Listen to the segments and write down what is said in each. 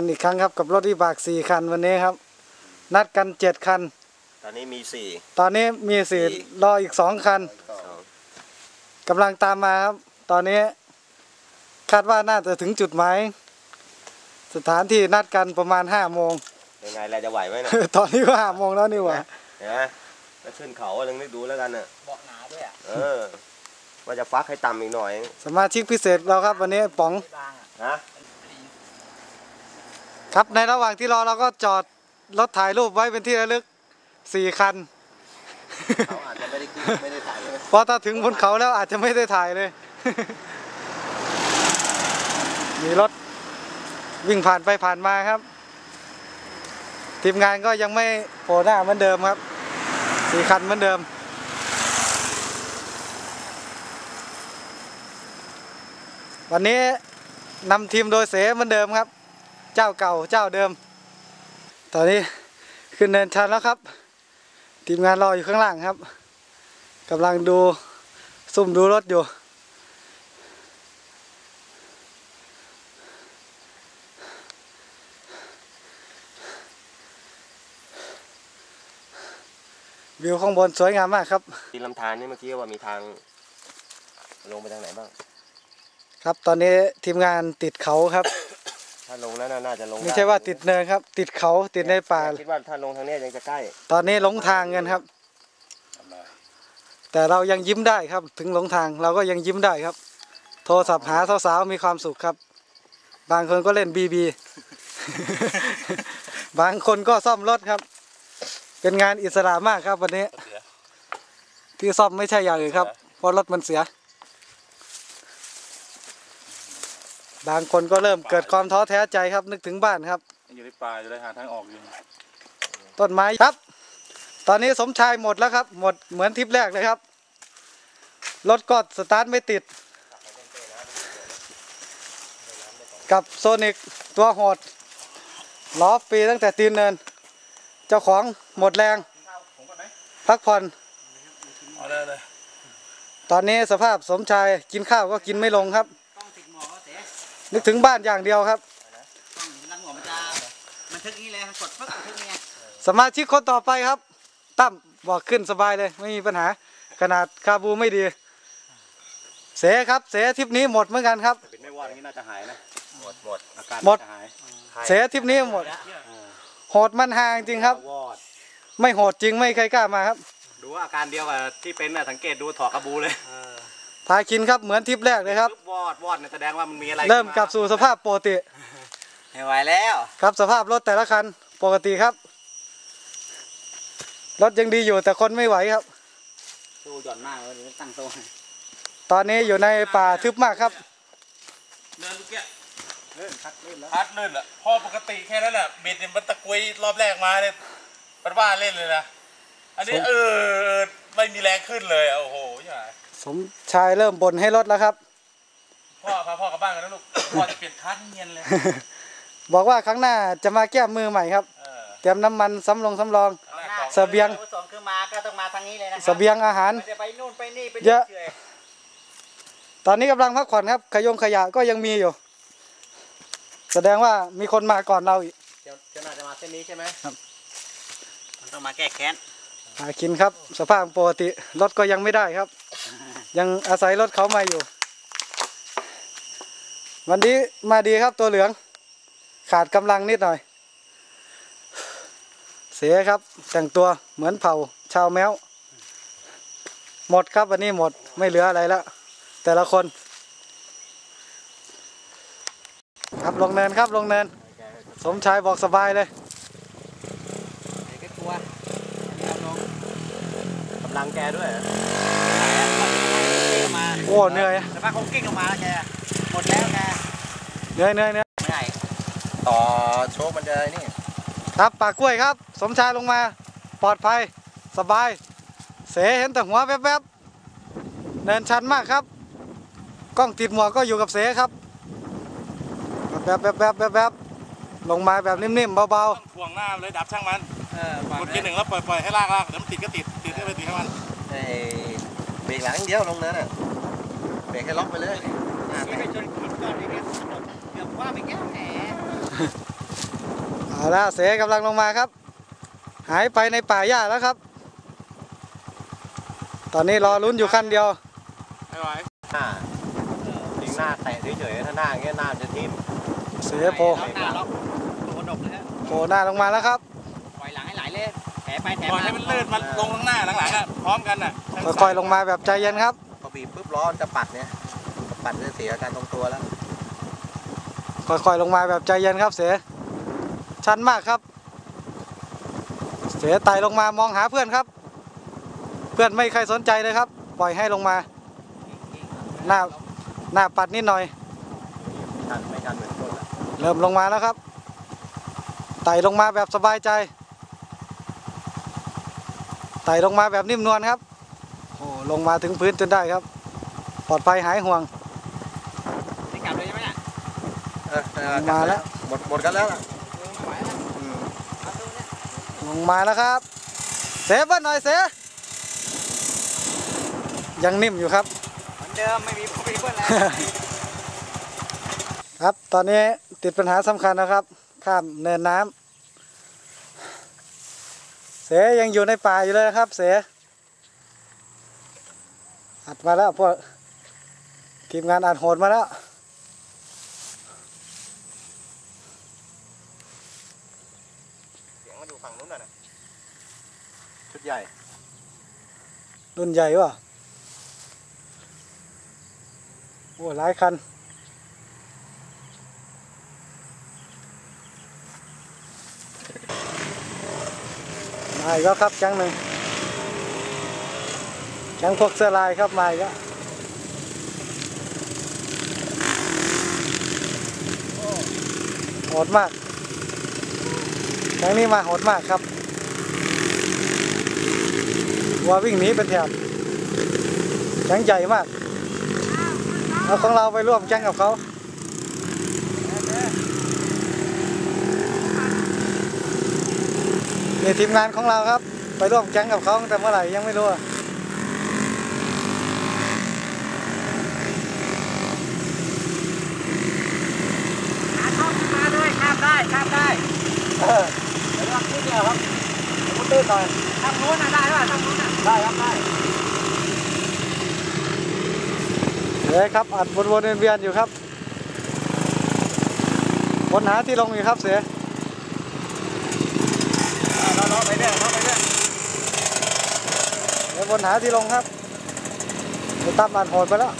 กันอีกครั้งครับกับรถวิบากสี่คันวันนี้ครับ นัดกันเจ็ดคัน ตอนนี้มีสี่ ตอนนี้มีสี่สี่ รออีกสองคันกำลังตามมาครับ ตอนนี้ คาดว่าน่าจะถึงจุดหมายสถานที่นัดกันประมาณห้าโมง ยังไงเราจะไหวไหมเนี่ย ตอนนี้ก็ห้าโมงแล้วนี่หว่าเห็นไหมแล้วขึ้นเขาลองนึกดูแล้วกันน่ะเบาะหนาด้วยอะเออว่าจะฟักให้ต่ำอีกหน่อย สมาชิกพิเศษเราครับ วันนี้ป๋องไม่บางอะฮะ ครับในระหว่างที่รอเราก็จอดรถถ่ายรูปไว้เป็นที่ระลึกสี่คันเขาอาจจะไม่ได้ขึ้นไม่ได้ถ่ายเลยเพราะถ้าถึงบนเขาแล้วอาจจะไม่ได้ถ่ายเลย มีรถวิ่งผ่านไปผ่านมาครับ ทีมงานก็ยังไม่โผล่หน้าเหมือนเดิมครับสี่คันเหมือนเดิม วันนี้นำทีมโดยเสเหมือนเดิมครับ เจ้าเก่าเจ้าเดิม ตอนนี้ขึ้นเนินชันแล้วครับ ทีมงานรออยู่ข้างล่างครับกำลังดูซุ่มดูรถอยู่ วิวข้างบนสวยงามมากครับที่ลำธารนี่เมื่อกี้ว่ามีทางลงไปทางไหนบ้าง ครับตอนนี้ทีมงานติดเขาครับ ถ้าลงแล้วน่าน่าจะลงไม่ใช่ว่าติดเนินครับ ติดเขาติดในป่า คิดว่าถ้าลงทางนี้ยังจะใกล้ตอนนี้หลงทางกันครับ แต่เรายังยิ้มได้ครับ ถึงหลงทางเราก็ยังยิ้มได้ครับ โทรศัพท์หาสาวๆมีความสุขครับ บางคนก็เล่นบีบี บางคนก็ซ่อมรถครับ เป็นงานอิสระมากครับวันนี้ ที่ซ่อมไม่ใช่อย่างอื่นครับเพราะรถมันเสีย บางคนก็เริ่มเกิดความท้อแท้ใจครับนึกถึงบ้านครับ อยู่ในป่าจะได้หาทางออกอยู่ต้นไม้ครับ ตอนนี้สมชายหมดแล้วครับ หมดเหมือนทริปแรกเลยครับรถก็สตาร์ทไม่ติด กับโซนิกตัวโหดล้อฟรีตั้งแต่ตีนเนิน เจ้าของหมดแรง พักผ่อนเอาได้เลยตอนนี้สภาพสมชายกินข้าวก็กินไม่ลงครับ นึกถึงบ้านอย่างเดียวครับต้องรังหัวมันจะมันทึกนี้เลยกดปึ๊กมันทึกเนี่ยสมาชิกคนต่อไปครับ ตั้มบอกขึ้นสบายเลยไม่มีปัญหา ขนาดคาบูไม่ดี เสครับเสทริปนี้หมดเหมือนกันครับเป็นไม่วอดอย่างนี้น่าจะหายนะหมดหมดอาการหมดน่าจะหายเสทริปนี้หมดโหดมันห่างจริงครับวอดไม่โหดจริงไม่ใครกล้ามาครับ ดูว่าอาการเดียวกับที่เป็นน่ะสังเกตดูถอดกระบูเลย พาคินครับเหมือนทริปแรกเลยครับปึ๊วอดวอดเนี่ยแสดงว่ามันมีอะไรเริ่มกลับสู่สภาพปกติ ไม่ไหวแล้วครับสภาพรถแต่ละคันปกติครับ รถยังดีอยู่แต่คนไม่ไหวครับดูหย่อนมากเลยตั้งโซ่ตอนนี้อยู่ในป่าทึบมากครับเนินลูกเกี้ยเลื่อนพัดเลื่อนแล้วพัดเลื่อนละพอปกติแค่นั้นแหละบิดเนี่ยมันตะกุยรอบแรกมาเนี่ยมันว่าเล่นเลยนะอันนี้สมเออไม่มีแรงขึ้นเลยอะโอ้โหอย่า สมชายเริ่มบ่นให้รถแล้วครับ พ่อพาพ่อกลับบ้านกันนะลูก พ่อจะเปลี่ยนคันเงียนเลย บอกว่าครั้งหน้าจะมาแก้มือใหม่ครับ เออเตรียมน้ำมันสำรองสำรองหน้ากล่องเสบียงสองคือมาก็ต้องมาทางนี้เลยนะคเสรับบียงอาหารไม่ได้ไปนู่นไปนี่ไปเยอะฉยตอนนี้กำลังพักผ่อนครับ ขยงขยะก็ยังมีอยู่ แสดงว่ามีคนมาก่อนเราอีกเดี๋ยวเจะน่าจะมาเส้นนี้ใช่ไหมครับมันต้องมาแก้แค้นหากินครับ สภาพปกติรถก็ยังไม่ได้ครับ ยังอาศัยรถเขามาอยู่ วันนี้มาดีครับตัวเหลือง ขาดกำลังนิดหน่อย เสียครับแต่งตัวเหมือนเผ่าชาวแมว หมดครับวันนี้หมดไม่เหลืออะไรแล้ว แต่ละคน ครับลงเนินครับลงเนิน สมชายบอกสบายเลยเดี๋ยวก็กลัวกำลังแกด้วย โอ้เหนื่อยแต่ว่าเขากิ้งออกมาแล้วแกหมดแล้วแกเหนื่อยเหนื่อยเหนื่อยไม่ได้ต่อโชคมันจะไอ้นี่ ครับปากกล้วยครับ สมชายลงมา ปลอดภัย สบาย เสเห็นแต่หัวแวบๆเนินชันมากครับ กล้องติดหมวกก็อยู่กับเสครับแวบๆแวบๆแวบๆลงมาแบบนิ่มๆเบาต้องถ่วงหน้าเลยดับช่างมันเออปล่อยกดไปเกียร์หนึ่งแล้วปล่อยปล่อยให้ลากลากเดี๋ยวมันติดก็ติดติดก็ไปติดให้มันไอ้เบรกหลังอย่างเดียวลงเนินอะ เบรกให้ล็อกไปเลยหน้านี่แตไปกชนหินก่อนเลยเนี่ยเกือบว่าไปแก้วแหมเอาละเสกำลังลงมาครับ หายไปในป่าหญ้าแล้วครับ ตอนนี้รอลุ้นอยู่ขั้นเดียวไม่ไหวหน้ายิงหน้าแตะเฉยๆถ้าหน้าอย่างเงี้ยหน้าจะทิ่มเสโพล็อกหน้าล็อกตัวกระดกเลยฮะโผล่หน้าลงมาแล้วครับปล่อยหลังให้ไหลเลยแถไปแถปล่อยให้มันลื่นมันลงข้างหน้าหลังๆอะพร้อมกันอะค่อยๆลงมาแบบใจเย็นครับพอบีบปุ๊บ ล้อจะปัดเนี่ยปัดจะเสียการทรงตัวแล้วค่อยๆลงมาแบบใจเย็นครับเสชันมากครับ เสไต่ลงมามองหาเพื่อนครับ เพื่อนไม่ใครสนใจเลยครับ ปล่อยให้ลงมา หน้าหน้าปัดนิดหน่อยทันไม่ทันเหมือนคนละเริ่มลงมาแล้วครับ ไต่ลงมาแบบสบายใจ ไต่ลงมาแบบนิ่มนวลครับโอ้ลงมาถึงพื้นจนได้ครับ ปลอดภัยหายห่วง ได้กลับเลยใช่ไหมเนี่ยเออเออมาแล้ว หมดหมดกันแล้วล่ะไหวแล้วอืมเอาตัวเนี่ยลงมาแล้วครับเสเบิ้ลหน่อยเสยังนิ่มอยู่ครับ เหมือนเดิมไม่มีไม่มีเพื่อนแล้ว ครับ ตอนนี้ติดปัญหาสำคัญนะครับ ข้ามเนินน้ำ เสยังอยู่ในป่าอยู่เลยนะครับ เสอัดมาแล้วพวก ทีมงานอัดโหดมาแล้ว เสียงมาอยู่ฝั่งนู้นน่ะนะชุดใหญ่ รุ่นใหญ่วะโอ้หลายคัน มาอีกแล้วครับแก๊งหนึ่งแก๊งพวกเสื้อลายครับมาอีกแล้ว โหดมากแก๊งนี้มาโหดมากครับวัววิ่งหนีเป็นแถบแก๊งใหญ่มากเอาของเราไปร่วมแก๊งกับเขานี่ทีมงานของเราครับ ไปร่วมแก๊งกับเขาแต่เมื่อไหร่ยังไม่รู้อะ หาช่องขึ้นมาด้วย ข้ามได้ข้ามได้เออไปร่วมที่เดียวครับมุดตื้นหน่อยทางนู้นน่ะได้ป่ะทางนู้นน่ะได้ครับได้เดี๋ยวครับอัดวนๆเวียนๆอยู่ครับวนหาที่ลงอยู่ครับเสือเราเราไปเรื่อยเราไปเรื่อยเดี๋ยววนหาที่ลงครับไปตามอัดโหดไปแล้ว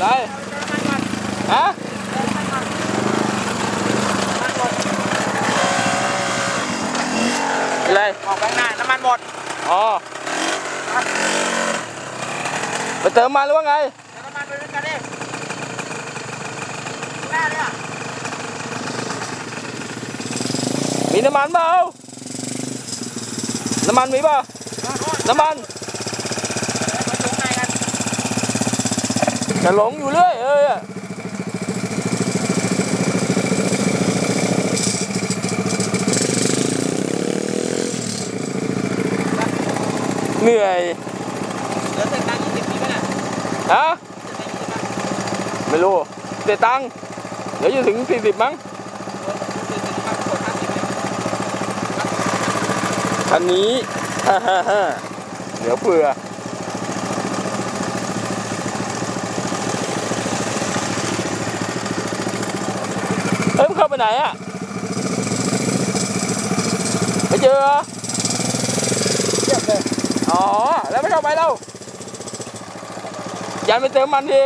ไรฮะอะไรออกไปหน้าน้ำมันหมด อ๋อ ไปเติมมาหรือว่าไงเติมน้ำมันไปด้วยกันดิแน้าเนี่ยมีน้ำมันเปล่าน้ำมันมีป่ะน้ำมัน จะหลงอยู่เรื่อยเอ้ยเหนื่อยเดี๋ยวเสร็จตังค์ยี่สิบปีไหมน่ะฮะเสร็จตังค์ยี่สิบป่ะไม่รู้เสียตังค์เดี๋ยวจะถึงสี่สิบมั้งเสร็จตังค์กดห้าสิบเลยอันนี้ฮ่าฮ่าฮ่าเดี๋ยวเผื่อ ฮ้ยมันเข้าไปไหนอะไม่เจอเหรออ๋อ แล้วไม่เข้าไปแล้วยันไปเติมมันดี